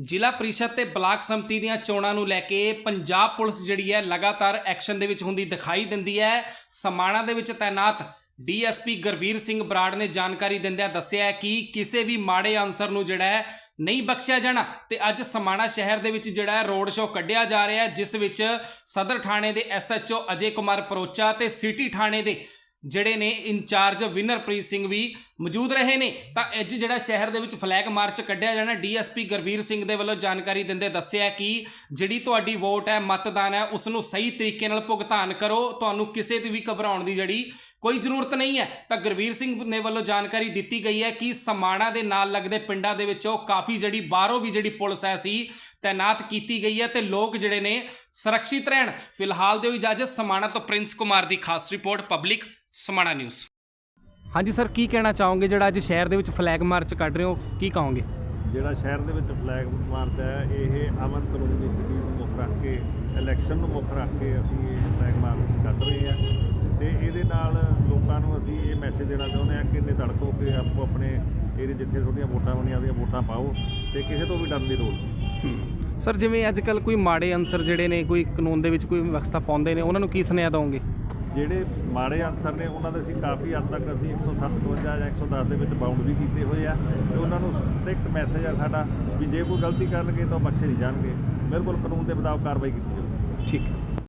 ਜ਼ਿਲ੍ਹਾ ਪ੍ਰੀਸ਼ਦ ਤੇ ਬਲਾਕ ਸੰਮਤੀ ਦੀਆਂ ਚੋਣਾਂ ਨੂੰ ਲੈ ਕੇ ਪੰਜਾਬ ਪੁਲਿਸ ਜਿਹੜੀ ਹੈ ਲਗਾਤਾਰ ਐਕਸ਼ਨ ਦੇ ਵਿੱਚ ਹੁੰਦੀ ਦਿਖਾਈ ਦਿੰਦੀ ਹੈ। ਸਮਾਣਾ ਦੇ ਵਿੱਚ ਤਾਇਨਾਤ ਡੀਐਸਪੀ ਗੁਰਵੀਰ ਸਿੰਘ ਬਰਾੜ ਨੇ ਜਾਣਕਾਰੀ ਦਿੰਦਿਆਂ ਦੱਸਿਆ ਕਿ ਕਿਸੇ ਵੀ ਮਾੜੇ ਆਨਸਰ ਨੂੰ ਜਿਹੜਾ ਹੈ ਨਹੀਂ ਬਖਸ਼ਿਆ ਜਾਣਾ ਤੇ ਅੱਜ ਸਮਾਣਾ ਸ਼ਹਿਰ ਦੇ ਵਿੱਚ ਜਿਹੜਾ ਹੈ ਰੋਡ ਸ਼ੋਅ ਕੱਢਿਆ ਜਾ ਰਿਹਾ ਹੈ, ਜਿਸ ਵਿੱਚ ਸਦਰ ਥਾਣੇ ਦੇ ਐਸਐਚਓ ਅਜੇ ਕੁਮਾਰ ਪਰੋਚਾ ਤੇ ਸਿਟੀ ਥਾਣੇ ਦੇ ਜਿਹੜੇ ਨੇ ਇੰਚਾਰਜ ਵਿਨਰਪ੍ਰੀਤ ਸਿੰਘ ਵੀ ਮੌਜੂਦ ਰਹੇ ਨੇ। ਤਾਂ ਅੱਜ ਜਿਹੜਾ ਸ਼ਹਿਰ ਦੇ ਵਿੱਚ ਫਲੈਗ ਮਾਰਚ ਕੱਢਿਆ ਜਾਣਾ ਡੀਐਸਪੀ ਗੁਰਵੀਰ ਸਿੰਘ ਦੇ ਵੱਲੋਂ ਜਾਣਕਾਰੀ ਦਿੰਦੇ ਦੱਸਿਆ ਕਿ ਜਿਹੜੀ ਤੁਹਾਡੀ ਵੋਟ ਹੈ, ਮਤਦਾਨ ਹੈ ਉਸ ਨੂੰ ਸਹੀ ਤਰੀਕੇ ਨਾਲ ਭੁਗਤਾਨ ਕਰੋ। ਤੁਹਾਨੂੰ ਕਿਸੇ ਦੀ ਵੀ ਘਬਰਾਉਣ ਦੀ ਜਿਹੜੀ ਕੋਈ ਜ਼ਰੂਰਤ ਨਹੀਂ ਹੈ। ਤਾਂ ਗੁਰਵੀਰ ਸਿੰਘ ਨੇ ਵੱਲੋਂ ਜਾਣਕਾਰੀ ਦਿੱਤੀ ਗਈ ਹੈ ਕਿ ਸਮਾਣਾ ਦੇ ਨਾਲ ਲੱਗਦੇ ਪਿੰਡਾਂ ਦੇ ਵਿੱਚੋਂ ਕਾਫੀ ਜਿਹੜੀ ਬਾਹਰੋਂ ਵੀ ਜਿਹੜੀ ਪੁਲਿਸ ਹੈ ਸੀ ਤਾਇਨਾਤ ਕੀਤੀ ਗਈ ਹੈ ਤੇ ਲੋਕ ਜਿਹੜੇ ਨੇ ਸੁਰੱਖਿਅਤ ਰਹਿਣ। ਫਿਲਹਾਲ ਦੇ ਇਜਾਜ਼ਤ ਸਮਾਣਾ ਤੋਂ ਪ੍ਰਿੰਸ ਕੁਮਾਰ ਦੀ ਖਾਸ ਰਿਪੋਰਟ, ਪਬਲਿਕ ਸਮਾਣਾ ਨਿਊਜ਼। ਹਾਂਜੀ ਸਰ ਕੀ ਕਹਿਣਾ ਚਾਹੋਗੇ? ਜਿਹੜਾ ਅੱਜ ਸ਼ਹਿਰ ਦੇ ਵਿੱਚ ਫਲੈਗ ਮਾਰਚ ਕੱਢ ਰਹੇ ਹੋ ਕੀ ਕਹੋਗੇ? ਜਿਹੜਾ ਸ਼ਹਿਰ ਦੇ ਵਿੱਚ ਫਲੈਗ ਮਾਰਚ ਹੈ ਇਹ ਅਮਨ ਕਾਨੂੰਨ ਦੀ ਸਥਿਤੀ ਨੂੰ ਮੁੱਖ ਰੱਖ ਕੇ ਇਲੈਕਸ਼ਨ ਨੂੰ ਮੁੱਖ ਰੱਖ ਕੇ ਅਸੀਂ ਇਹ ਫਲੈਗ ਮਾਰਚ ਕੱਢ ਰਹੇ ਹਾਂ। ਤੇ ਇਹਦੇ ਨਾਲ ਲੋਕਾਂ ਨੂੰ ਅਸੀਂ ਇਹ ਮੈਸੇਜ ਦੇਣਾ ਚਾਹੁੰਦੇ ਹਾਂ ਕਿ ਨਿਧੜਕ ਹੋ ਕੇ ਆਪੋ ਆਪਣੇ ਏਰੀਏ ਜਿੱਥੇ ਤੁਹਾਡੀਆਂ ਵੋਟਾਂ ਬਣੀਆਂ ਉਹਦੀਆਂ ਵੋਟਾਂ ਪਾਓ ਤੇ ਕਿਸੇ ਤੋਂ ਵੀ ਡਰਨ ਦੀ ਲੋੜ ਨਹੀਂ। ਸਰ ਜਿਵੇਂ ਅੱਜ ਕੱਲ ਕੋਈ ਮਾੜੇ ਅਨਸਰ ਜਿਹੜੇ ਨੇ ਕੋਈ ਕਾਨੂੰਨ ਦੇ ਵਿੱਚ ਕੋਈ ਵਿਵਸਥਾ ਪਾਉਂਦੇ ਨੇ ਉਹਨਾਂ ਨੂੰ ਕੀ ਸੁਨੇਹਾ ਦਵੋਗੇ? ਜਿਹੜੇ ਮਾੜੇ ਅਨਸਰ ਨੇ, ਉਹਨਾਂ ਦੇ ਅਸੀਂ ਕਾਫੀ ਹੱਦ ਤੱਕ ਅਸੀਂ 157 ਜਾਂ 110 ਦੇ ਵਿੱਚ ਬਾਉਂਡ ਵੀ ਕੀਤੇ ਹੋਏ ਆ ਤੇ ਉਹਨਾਂ ਨੂੰ ਸਟ੍ਰਿਕਟ ਮੈਸੇਜ ਆ ਸਾਡਾ ਵੀ ਜੇ ਕੋਈ ਗਲਤੀ ਕਰਨਗੇ ਤਾਂ ਉਹ ਬਖਸ਼ੇ ਨਹੀਂ ਜਾਣਗੇ। ਬਿਲਕੁਲ ਕਾਨੂੰਨ ਦੇ ਮੁਤਾਬਕ ਕਾਰਵਾਈ ਕੀਤੀ ਜਾਊਗੀ। ਠੀਕ ਹੈ।